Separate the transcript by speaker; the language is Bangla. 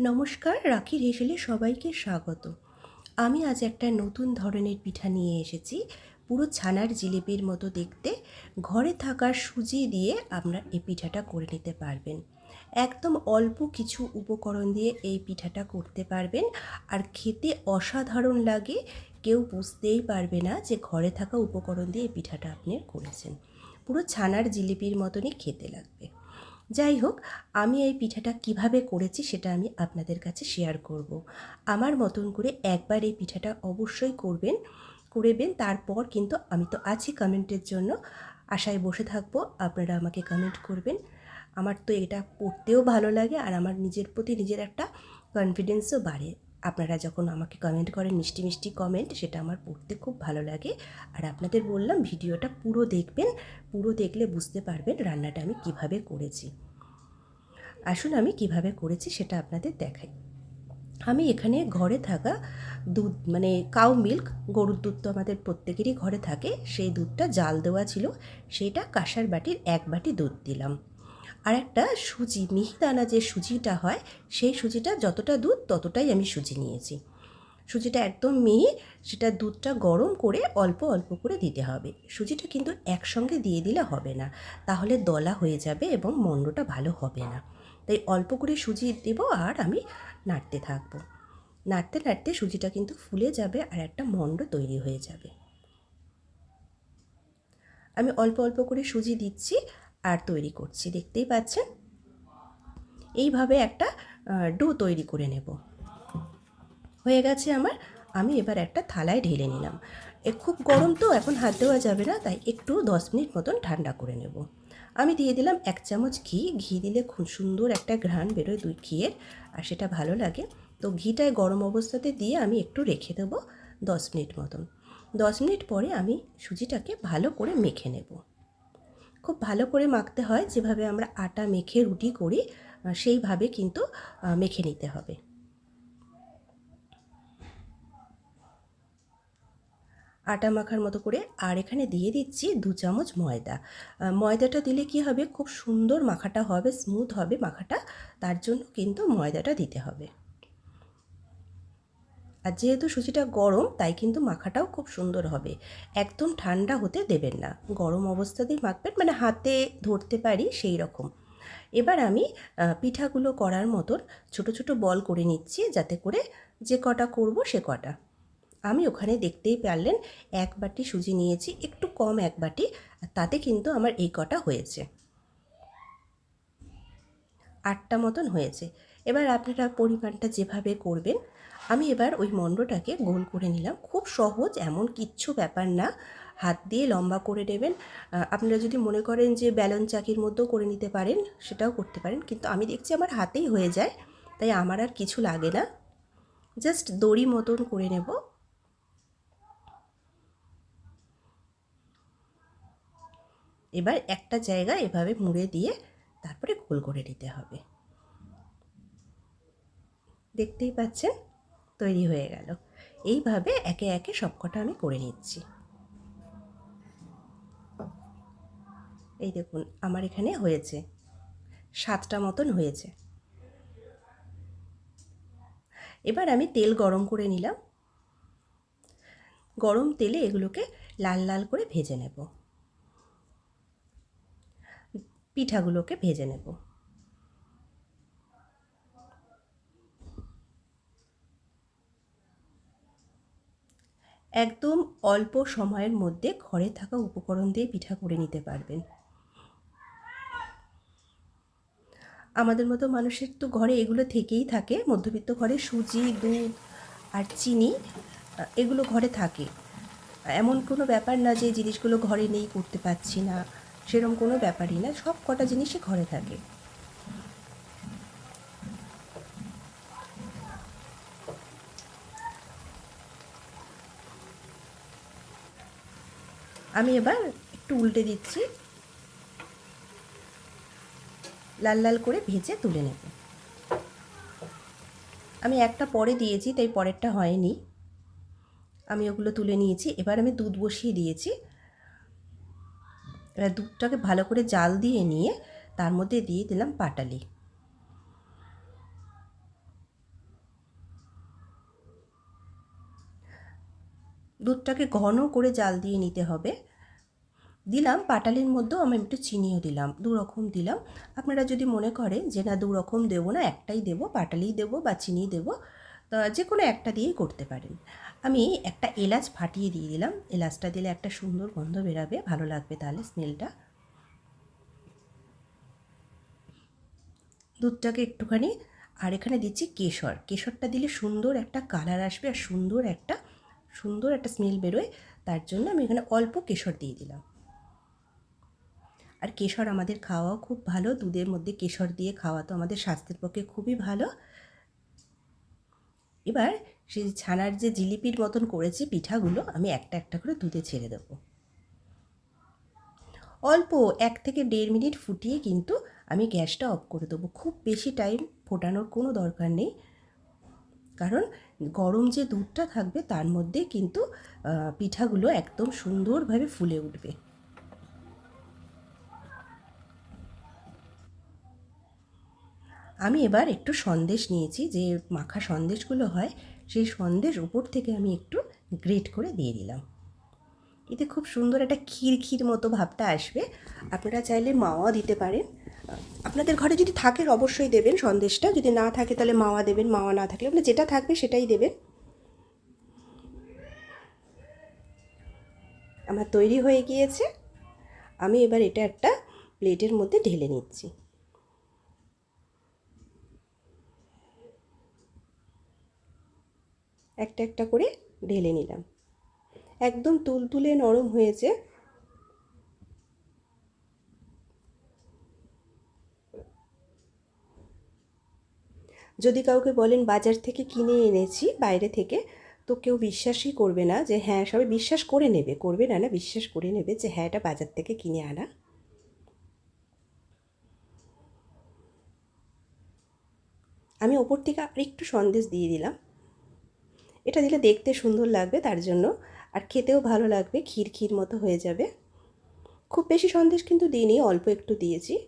Speaker 1: নমস্কার রাখির হেসেলে সবাইকে স্বাগত। আমি আজ একটা নতুন ধরনের পিঠা নিয়ে এসেছি। পুরো ছানার জিলিপির মতো দেখতে, ঘরে থাকা সুজি দিয়ে আপনারা এই পিঠাটা করে নিতে পারবেন। একদম অল্প কিছু উপকরণ দিয়ে এই পিঠাটা করতে পারবেন। আর খেতে অসাধারণ লাগে, কেউ বুঝতেই পারবে না যে ঘরে থাকা উপকরণ দিয়ে এই পিঠাটা আপনি করেছেন। পুরো ছানার জিলিপির মতনই খেতে লাগবে। যাই হোক, আমি এই পিঠাটা কীভাবে করেছি সেটা আমি আপনাদের কাছে শেয়ার করব। আমার মতন করে একবার এই পিঠাটা অবশ্যই করবেন করবেন তারপর কিন্তু আমি তো আছি কমেন্টের জন্য, আশায় বসে থাকব, আপনারা আমাকে কমেন্ট করবেন আমার তো এটা পড়তেও ভালো লাগে আর আমার নিজের প্রতি নিজের একটা কনফিডেন্সও বাড়ে আপনারা যখন আমাকে কমেন্ট করেন, মিষ্টি মিষ্টি কমেন্ট সেটা আমার পড়তে খুব ভালো লাগে। আর আপনাদের বললাম, ভিডিওটা পুরো দেখবেন, পুরো দেখলে বুঝতে পারবেন রান্নাটা আমি কীভাবে করেছি। আসুন আমি কীভাবে করেছি সেটা আপনাদের দেখাই। আমি এখানে ঘরে থাকা দুধ মানে কাউ মিল্ক গরুর দুধ তো আমাদের প্রত্যেকেরই ঘরে থাকে, সেই দুধটা জাল দেওয়া ছিল সেইটা কাঁসার বাটির এক বাটি দুধ দিলাম। আর একটা সুজি, মিহিদানা যে সুজিটা হয়, সেই সুজিটা যতটা দুধ ততটাই আমি সুজি নিয়েছি। সুজিটা একদম মিহি, সেটা দুধটা গরম করে অল্প অল্প করে দিতে হবে। সুজিটা কিন্তু একসঙ্গে দিয়ে দিলে হবে না, তাহলে দলা হয়ে যাবে এবং মন্ডটা ভালো হবে না। তাই অল্প করে সুজি দেবো আর আমি নাড়তে থাকব। নাড়তে নাড়তে সুজিটা কিন্তু ফুলে যাবে আর একটা মন্ড তৈরি হয়ে যাবে। আমি অল্প অল্প করে সুজি দিচ্ছি আর তৈরি করছি, দেখতেই পাচ্ছেন? এইভাবে একটা ডো তৈরি করে নেব। হয়ে গেছে আমার, আমি এবার একটা থালায় ঢেলে নিলাম। এ, খুব গরম তো, এখন হাত দেওয়া যাবে না, তাই একটু দশ মিনিট মতন ঠান্ডা করে নেব। আমি দিয়ে দিলাম এক চামচ ঘি ঘি দিলে খুব সুন্দর একটা ঘ্রাণ বেরোয় দুই ঘিয়ের, আর সেটা ভালো লাগে। তো ঘিটায় গরম অবস্থাতে দিয়ে আমি একটু রেখে দেবো দশ মিনিট মতন। দশ মিনিট পরে আমি সুজিটাকে ভালো করে মেখে নেব। খুব ভালো করে মাখতে হয়। যেভাবে আমরা আটা মেখে রুটি করি সেইভাবে কিন্তু মেখে নিতে হবে। আটা মাখার মতো করে আর এখানে দিয়ে দিচ্ছি দু চামচ ময়দা। ময়দাটা দিলে কি হবে? খুব সুন্দর মাখাটা হবে স্মুথ হবে মাখাটা। তার জন্য কিন্তু ময়দাটা দিতে হবে। আর যেহেতু সুজিটা গরম, তাই কিন্তু মাখাটাও খুব সুন্দর হবে। একদম ঠান্ডা হতে দেবেন না। গরম অবস্থাতেই মাখবেন মানে হাতে ধরতে পারি সেই রকম। এবার আমি পিঠাগুলো করার মতন ছোট ছোট বল করে নিচ্ছি, যাতে করে যে কটা করব সে কটা। আমি ওখানে দেখতেই পারলেন, এক বাটি সুজি নিয়েছি, একটু কম এক বাটি তাতে কিন্তু আমার এই কটা হয়েছে। আটটা মতন হয়েছে। এবার আপনারা পরিমাণটা যেভাবে করবেন আমি এবার ওই মণ্ডটাকে গোল করে নিলাম। খুব সহজ, এমন কিচ্ছু ব্যাপার না। হাত দিয়ে লম্বা করে নেবেন। আপনারা যদি মনে করেন যে ব্যালন চাকির মধ্যেও করে নিতে পারেন, সেটাও করতে পারেন। কিন্তু আমি দেখছি আমার হাতেই হয়ে যায়, তাই আমার আর কিছু লাগে না। জাস্ট দড়ি মতন করে নেব। এবার একটা জায়গা এভাবে মুড়ে দিয়ে তারপরে গোল করে নিতে হবে। দেখতেই পাচ্ছেন? তৈরি হয়ে গেল। এইভাবে একে একে সবকটা আমি করে নিচ্ছি। এই দেখুন, আমার এখানে হয়েছে। সাতটা মতন হয়েছে। এবার আমি তেল গরম করে নিলাম। গরম তেলে এগুলোকে লাল লাল করে ভেজে নেব। পিঠাগুলোকে ভেজে নেব। একদম অল্প সময়ের মধ্যে ঘরে থাকা উপকরণ দিয়ে পিঠা করে নিতে পারবেন। আমাদের মতো মানুষের তো ঘরে এগুলো থেকেই থাকে। মধ্যবিত্ত ঘরে সুজি, দুধ আর চিনি এগুলো ঘরে থাকে। এমন কোনো ব্যাপার না যে জিনিসগুলো ঘরে নেই, করতে পারছি না সেরকম কোনো ব্যাপারই না। সব কটা জিনিসই ঘরে থাকে। আমি এবার একটু উল্টে দিচ্ছি। লাল লাল করে ভেজে তুলে নেব। আমি একটা পরে দিয়েছি, তাই পরেরটা হয়নি। আমি ওগুলো তুলে নিয়েছি। এবার আমি দুধ বসিয়ে দিয়েছি। এবার দুধটাকে ভালো করে জাল দিয়ে নিয়ে তার মধ্যে দিয়ে দিলাম পাটালি। দুধটাকে ঘন করে জাল দিয়ে নিতে হবে। দিলাম, পাটালির মধ্যেও আমি একটু চিনিও দিলাম, দু রকম দিলাম। আপনারা যদি মনে করেন যে না, দু রকম দেবো না, একটাই দেবো পাটালি দেবো বা চিনি দেবো যে কোনো একটা দিয়েই করতে পারেন। আমি একটা এলাচ ফাটিয়ে দিয়ে দিলাম, এলাচটা দিলে একটা সুন্দর গন্ধ বেরাবে, ভালো লাগবে তাহলে স্মেলটা। দুধটাকে একটুখানি, আর এখানে দিচ্ছি কেশর, কেশরটা দিলে সুন্দর একটা কালার আসবে আর সুন্দর একটা সুন্দর একটা স্মেল বেরোয়, তার জন্য আমি এখানে অল্প কেশর দিয়ে দিলাম। আর কেশর আমাদের খাওয়াও খুব ভালো। দুধের মধ্যে কেশর দিয়ে খাওয়া তো আমাদের স্বাস্থ্যের পক্ষে খুবই ভালো। এবার সেই ছানার যে জিলিপির মতন করেছি পিঠাগুলো, আমি একটা একটা করে দুধে ছেড়ে দেবো। অল্প এক থেকে দেড় মিনিট ফুটিয়ে কিন্তু আমি গ্যাসটা অফ করে দেবো। খুব বেশি টাইম ফোটানোর কোনো দরকার নেই। কারণ গরম যে দুধটা থাকবে, তার মধ্যে কিন্তু পিঠাগুলো একদম সুন্দরভাবে ফুলে উঠবে। আমি এবার একটু সন্দেশ নিয়েছি যে মাখা সন্দেশগুলো হয়, সেই সন্দেশ উপর থেকে আমি একটু গ্রেট করে দিয়ে দিলাম। এতে খুব সুন্দর একটা ক্ষীর মতো ভাবটা আসবে। আপনারা চাইলে মাওয়া দিতে পারেন। আপনাদের ঘরে যদি থাকে অবশ্যই দেবেন সন্দেশটা। যদি না থাকে তাহলে মাওয়া দেবেন, মাওয়া না থাকলে আপনার যেটা থাকবে সেটাই দেবেন। আমার তৈরি হয়ে গিয়েছে। আমি এবার এটা একটা প্লেটের মধ্যে ঢেলে নিচ্ছি। একটা একটা করে ঢেলে নিলাম। একদম তুলতুলে নরম হয়েছে। যদি কাউকে বলেন বাজার থেকে কিনে এনেছি, বাইরে থেকে, তো কেউ বিশ্বাসই করবে না যে হ্যাঁ সবাই বিশ্বাস করে নেবে, করবে না না, বিশ্বাস করে নেবে যে হ্যাঁ এটা বাজার থেকে কিনে আনা। আমি ওপর থেকে আর একটু সন্দেশ দিয়ে দিলাম। এটা দিলে দেখতে সুন্দর লাগবে তার জন্য। আর খেতেও ভালো লাগবে, ক্ষীর ক্ষীর মতো হয়ে যাবে। খুব বেশি সন্দেশ কিন্তু দিইনি, অল্প একটু দিয়েছি।